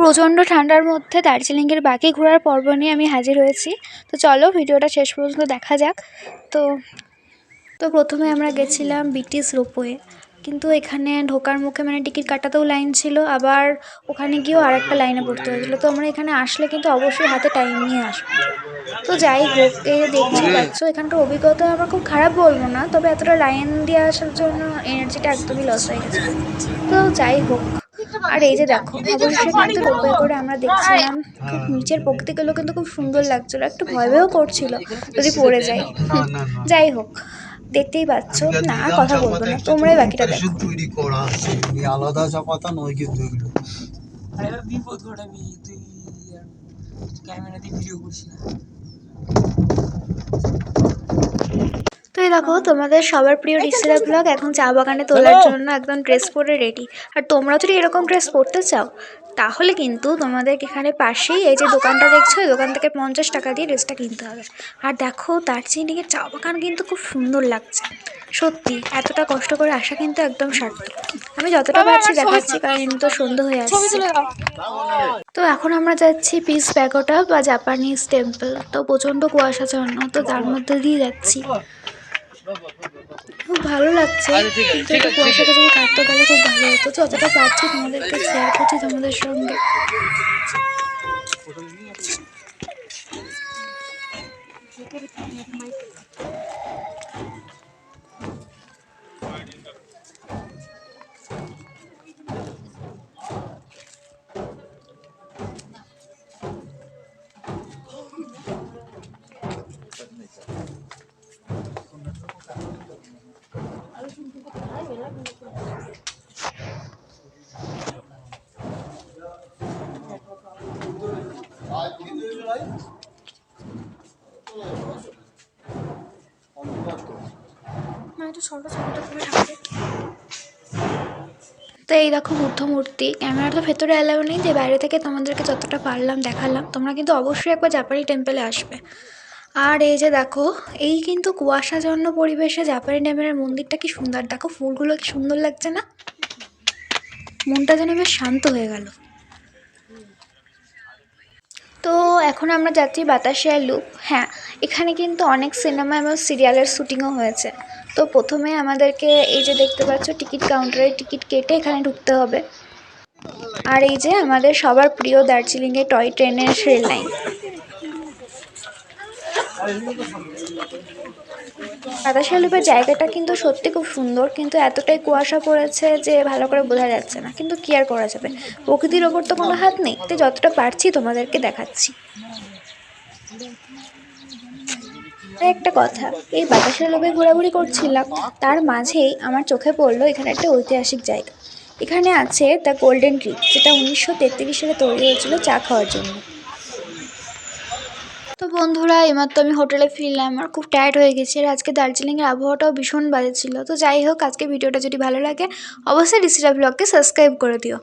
প্রচণ্ড ঠান্ডার মধ্যে দার্জিলিংয়ের বাকি ঘোরার পর্ব নিয়ে আমি হাজির হয়েছি। তো চলো, ভিডিওটা শেষ পর্যন্ত দেখা যাক। তো তো প্রথমে আমরা গেছিলাম বিটিস রোপওয়ে। কিন্তু এখানে ঢোকার মুখে মানে টিকিট কাটাতেও লাইন ছিল, আবার ওখানে গিয়েও আর একটা লাইনে পড়তে হয়েছিলো। তো আমরা এখানে আসলে কিন্তু অবশ্যই হাতে টাইম নিয়ে আসব। তো যাই হোক, এই দেখছি পাচ্ছ, এখানকার অভিজ্ঞতা আমার খুব খারাপ বলব না, তবে এতটা লাইন দিয়ে আসার জন্য এনার্জিটা একদমই লস হয়ে গেছে। তো যাই হোক আর এই যে দেখো অবশ্যই কিন্তু রোপওয়ে করে আমরা দেখছিলাম খুব নিচের প্রকৃতিগুলো কিন্তু খুব সুন্দর লাগছিল একটু ভয় ভয়ও করছিল যদি পড়ে যাই হুম, যাই হোক দেখতেই পাচ্ছ না কথা বলব না তোমরাই বাকিটা দেখো। তৈরি করা আলাদা চাপাতা নয় কিন্তু এগুলো। আরে বিপদ ঘটাবি তুই ক্যামেরা দিয়ে ভিডিও করছিস দেখো তোমাদের সবার প্রিয় রিসেলা ব্লগ এখন চা বাগানে তোলার জন্য একদম ড্রেস পরে রেডি। আর তোমরা যদি এরকম ড্রেস পরতে চাও তাহলে কিন্তু তোমাদের এখানে পাশেই এই যে দোকানটা দেখছ এই দোকান থেকে পঞ্চাশ টাকা দিয়ে ড্রেসটা কিনতে হবে। আর দেখো দার্জিলিংয়ের চা বাগান কিন্তু খুব সুন্দর লাগছে। সত্যি এতটা কষ্ট করে আসা কিন্তু একদম সার্থক। আমি যতটা পারছি দেখাচ্ছি কারণ তো সন্ধ্যা হয়ে আসছে। তো এখন আমরা যাচ্ছি পিস প্যাকোটা বা জাপানিজ টেম্পল। তো প্রচণ্ড কুয়াশাচ্ছন্ন তো তার মধ্যে দিয়ে যাচ্ছি। খুব ভালো লাগছে। কিন্তু একটু কুয়াশাটা যদি কাটতে গেলে খুব ভালো হতো। যতটা পারছি তোমাদেরকে শেয়ার করছি তোমাদের সঙ্গে। তো এই দেখো বুদ্ধ মূর্তি ক্যামেরাটা ভেতরে অ্যালাউ নেই যে বাইরে থেকে তোমাদেরকে যতটা পারলাম দেখালাম। তোমরা কিন্তু অবশ্যই একবার জাপানি টেম্পলে আসবে। আর এই যে দেখো, এই কিন্তু কুয়াশাজন্য পরিবেশে জাপানি টেম্পলের মন্দিরটা কি সুন্দর। দেখো ফুলগুলো কি সুন্দর লাগছে না? মনটা যেন বেশ শান্ত হয়ে গেল। তো এখন আমরা যাচ্ছি বাতাসিয়া লুপ হ্যাঁ এখানে কিন্তু অনেক সিনেমা এবং সিরিয়ালের শ্যুটিংও হয়েছে। তো প্রথমে আমাদেরকে এই যে দেখতে পাচ্ছ, টিকিট কাউন্টারে টিকিট কেটে এখানে ঢুকতে হবে। আর এই যে আমাদের সবার প্রিয় দার্জিলিংয়ে টয় ট্রেনের রেল লাইন। বাতাসিয়া লুপের জায়গাটা কিন্তু সত্যি খুব সুন্দর, কিন্তু এতটাই কুয়াশা পড়েছে যে ভালো করে বোঝা যাচ্ছে না। কিন্তু কি আর করা যাবে? প্রকৃতির ওপর তো কোনো হাত নেই। তো যতটা পারছি তোমাদেরকে দেখাচ্ছি। একটা কথা, এই বাতাসের লোভে ঘোরাঘুরি করছিলাম, তার মাঝেই আমার চোখে পড়ল এখানে একটা ঐতিহাসিক জায়গা। এখানে আছে দ্য গোল্ডেন ট্রি যেটা উনিশশো তেত্রিশ সালে তৈরি হয়েছিল চা খাওয়ার জন্য। তো বন্ধুরা, এইমাত্র আমি হোটেলে ফিরলাম, আমার খুব টায়ার্ড হয়ে গেছে, আর আজকে দার্জিলিংয়ের আবহাওয়াটাও ভীষণ বাজে ছিল। তো যাই হোক আজকে ভিডিওটা যদি ভালো লাগে, অবশ্যই রিসিটা ব্লগকে সাবস্ক্রাইব করে দিও।